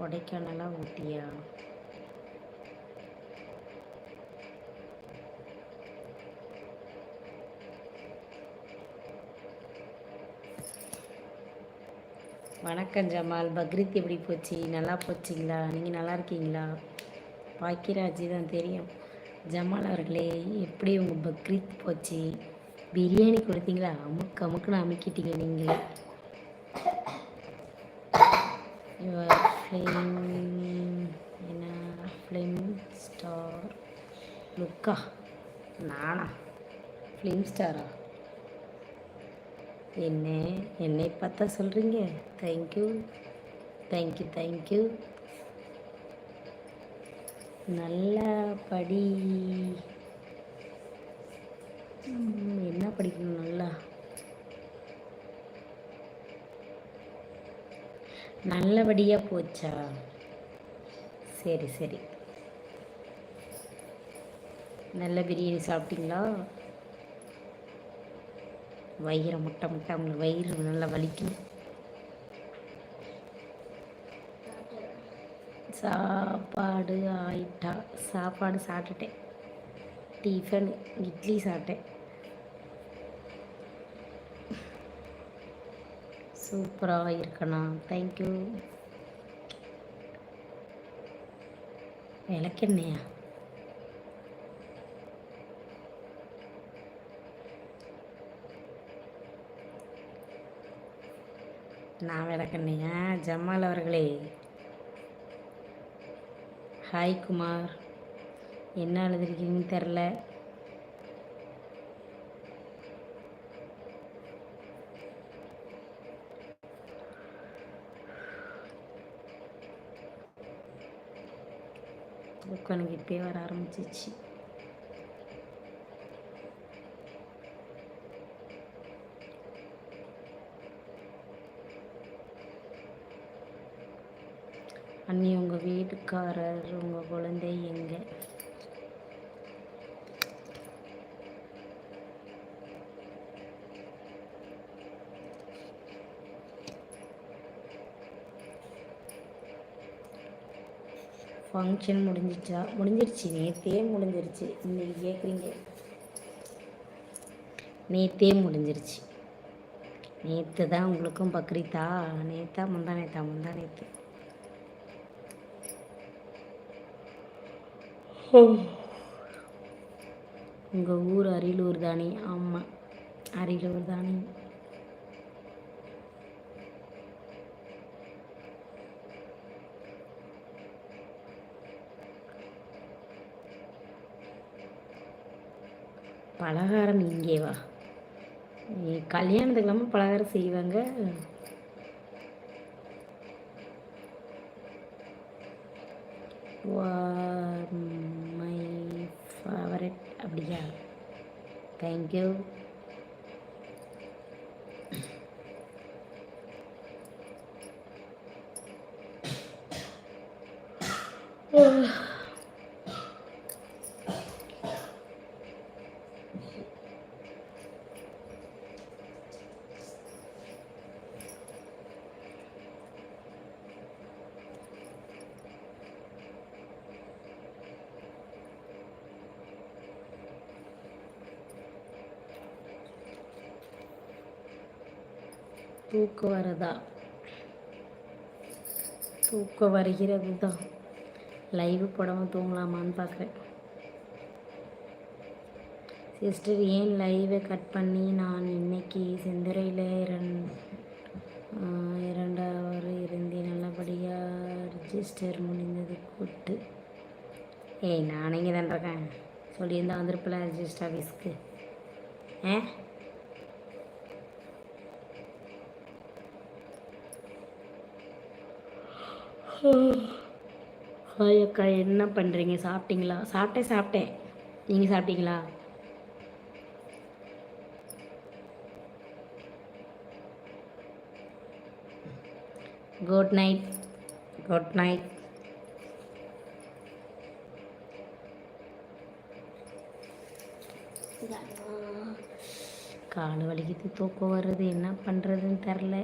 கொடைக்கானலா ஊட்டியா? வணக்கம் ஜமால். பக்ரீத் எப்படி போச்சு? நல்லா போச்சுங்களா? நீங்கள் நல்லா இருக்கீங்களா? பாக்கியராஜி தான் தெரியும். ஜமால் அவர்களே எப்படி உங்கள் பக்ரீத் போச்சு? பிரியாணி கொடுத்தீங்களா? அமுக்கு அமுக்குன்னு அமுக்கிட்டீங்க நீங்களே ஃப்ளேம் என்ன ஃப்ளேம் ஸ்டார் லுக்கா? நானா? ஃபிலிம் ஸ்டாரா என்ன என்னை பார்த்தா சொல்கிறீங்க தேங்க்யூ தேங்க்யூ தேங்க்யூ நல்லா படி. என்ன படிக்கணும்? நல்லா நல்லபடியாக போச்சா? சரி சரி. நல்ல பிரியாணி சாப்பிட்டீங்களா? வயிறை முட்டை முட்டை உங்களுக்கு வயிறு நல்லா வலிக்கும் சாப்பாடு ஆயிட்டா. சாப்பாடு சாப்பிட்டுட்டேன். டிஃபன் இட்லி சாப்பிட்டேன். சூப்பராக இருக்கணும். தேங்க்யூ விளக்கெண்ணையா? நான் விளக்கண்ணையா? ஜமால் அவர்களே. ஹாய் குமார். என்ன எழுதிருக்கீங்கன்னு தெரில. உட்காந்துக்கிட்டே வர ஆரம்பிச்சிச்சு. அண்ணி உங்கள் வீட்டுக்காரர் உங்கள் குழந்தை எங்கே? ஃபங்க்ஷன் முடிஞ்சிச்சா? முடிஞ்சிருச்சு. நேற்றே முடிஞ்சிருச்சு. இன்னைக்கு கேட்குறீங்க நேற்றே முடிஞ்சிருச்சு. நேற்று தான் உங்களுக்கும் பக்ரீத்தா? நேத்தா முந்தா நேத்தா முந்தா நேற்று உங்கள் ஊர் அரியலூர் தானே? ஆமாம் அரியலூர் தானே. பலகாரம் இங்கேவா கல்யாணத்துக்கு இல்லாமல் பலகாரம் செய்வாங்க. மை ஃபேவரட் அப்படியா? தேங்க்யூ தூக்கம் வரதா? தூக்கம் வருகிறது தான் லைவ் போடாமல் தூங்கலாமான்னு பார்க்குறேன் சிஸ்டர் ஏன் லைவை கட் பண்ணி நான் இன்னைக்கு செந்துறையில் இரண் இரண்டாவது இருந்தேன். நல்லபடியாக ரிஜிஸ்டர் முடிந்தது. கூட்டு. ஏய் நான் இங்கே தான் இருக்கேன். சொல்லியிருந்தா வந்திருப்பில்ல ரிஜிஸ்டர் ஆஃபீஸ்க்கு ஆ? ஹாய் அக்கா என்ன பண்ணுறீங்க சாப்பிட்டீங்களா? சாப்பிட்டேன் சாப்பிட்டேன். நீங்கள் சாப்பிட்டீங்களா? குட் நைட் குட் நைட் கால் வலிக்குது தூக்கம் வருது என்ன பண்ணுறதுன்னு தெரில